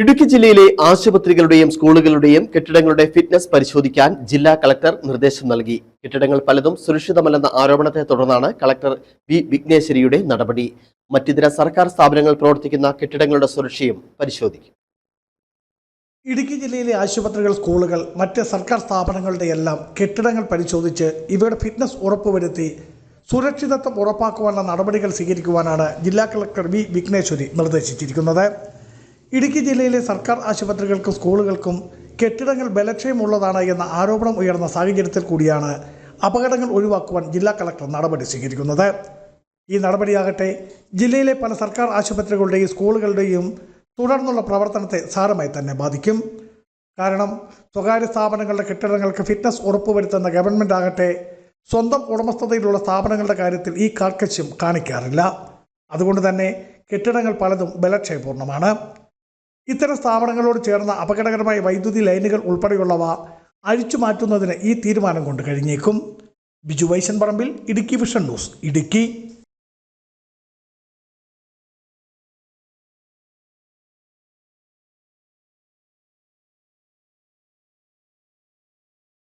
ഇടുക്കി ജില്ലയിലെ ആശുപത്രികളുടെയും സ്കൂളുകളുടെയും കെട്ടിടങ്ങളുടെ ഫിറ്റ്നസ് പരിശോധിക്കാൻ ജില്ലാ കളക്ടർ നിർദ്ദേശം നൽകി. കെട്ടിടങ്ങൾ പലതും സുരക്ഷിതമല്ലെന്ന ആരോപണത്തെ തുടർന്നാണ് കളക്ടർ വി. വിഘ്നേശ്വരിയുടെ നടപടി. മറ്റിതര സർക്കാർ സ്ഥാപനങ്ങൾ പ്രവർത്തിക്കുന്ന കെട്ടിടങ്ങളുടെ സുരക്ഷയും പരിശോധിക്കും. ഇടുക്കി ജില്ലയിലെ ആശുപത്രികൾ സ്കൂളുകൾ മറ്റ് സർക്കാർ സ്ഥാപനങ്ങളുടെ എല്ലാം കെട്ടിടങ്ങൾ പരിശോധിച്ച് ഇവയുടെ ഫിറ്റ്നസ് ഉറപ്പുവരുത്തി സുരക്ഷിതത്വം ഉറപ്പാക്കുവാനുള്ള നടപടികൾ സ്വീകരിക്കുവാനാണ് ജില്ലാ കളക്ടർ വി. വിഘ്നേശ്വരി നിർദ്ദേശിച്ചിരിക്കുന്നത്. ഇടുക്കി ജില്ലയിലെ സർക്കാർ ആശുപത്രികൾക്കും സ്കൂളുകൾക്കും കെട്ടിടങ്ങൾ ബലക്ഷയമുള്ളതാണ് എന്ന ആരോപണം ഉയർന്ന സാഹചര്യത്തിൽ കൂടിയാണ് അപകടങ്ങൾ ഒഴിവാക്കുവാൻ ജില്ലാ കളക്ടർ നടപടി സ്വീകരിക്കുന്നത്. ഈ നടപടിയാകട്ടെ ജില്ലയിലെ പല സർക്കാർ ആശുപത്രികളുടെയും സ്കൂളുകളുടെയും തുടർന്നുള്ള പ്രവർത്തനത്തെ സാരമായി തന്നെ ബാധിക്കും. കാരണം സ്വകാര്യ സ്ഥാപനങ്ങളുടെ കെട്ടിടങ്ങൾക്ക് ഫിറ്റ്നസ് ഉറപ്പുവരുത്തുന്ന ഗവൺമെന്റ് ആകട്ടെ സ്വന്തം ഉടമസ്ഥതയിലുള്ള സ്ഥാപനങ്ങളുടെ കാര്യത്തിൽ ഈ കാർക്കശ്യം കാണിക്കാറില്ല. അതുകൊണ്ട് തന്നെ കെട്ടിടങ്ങൾ പലതും ബലക്ഷയപൂർണമാണ് ഇത്തരം സ്ഥാപനങ്ങളോട് ചേർന്ന അപകടകരമായ വൈദ്യുതി ലൈനുകൾ ഉൾപ്പെടെയുള്ളവ അഴിച്ചു മാറ്റുന്നതിന് ഈ തീരുമാനം കൊണ്ട് കഴിഞ്ഞേക്കും. Biju Vaishan Parambil Idukki vision news Idukki.